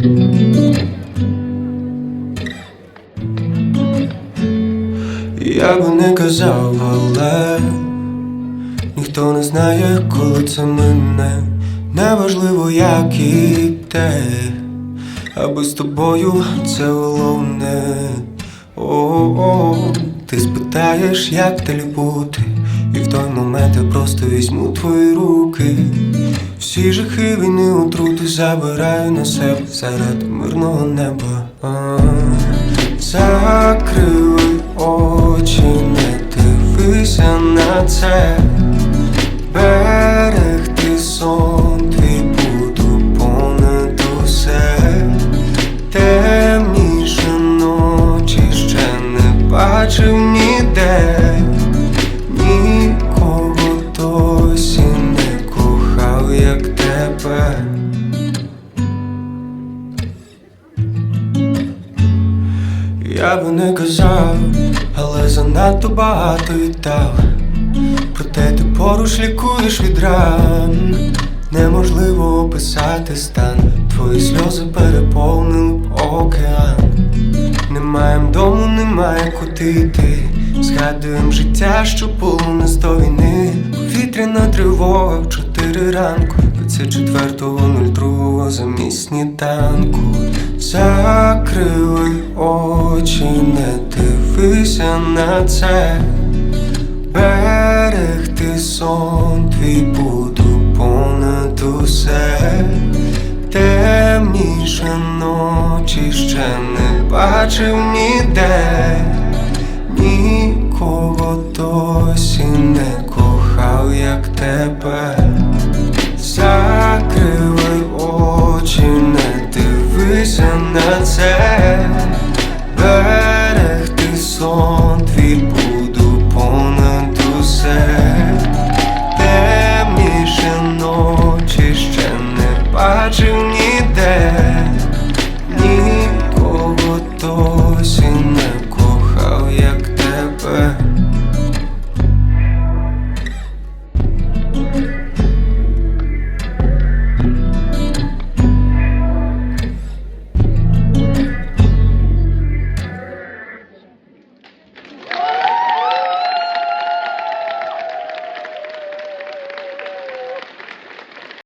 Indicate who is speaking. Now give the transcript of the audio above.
Speaker 1: Я би не казав, але ніхто не знає, коли це мине. Неважливо, як і де, аби з тобою це головне. О-о-о, ти спитаєш, як далі бути, і в той момент я просто візьму твої руки. Всі жахи війни отрути забираю на себе серед мирного неба. А, Закрили очі, не дивися на це. Тебе. Я би не казав, але занадто багато віддав. Проте ти поруч лікуєш від ран. Неможливо описати стан. Твої сльози переповнили океан. Немає дому, немає куди йти. Згадуєм життя, що було нас до війни. Повітряна тривога в чотири ранку. 24.02 замість сніданку. Закрили очі, не дивися на це. Берегти сон твій буду понад усе. Темніше ночі ще не бачив ніде. Нікого досі не кохав, як тебе. Закрили очі,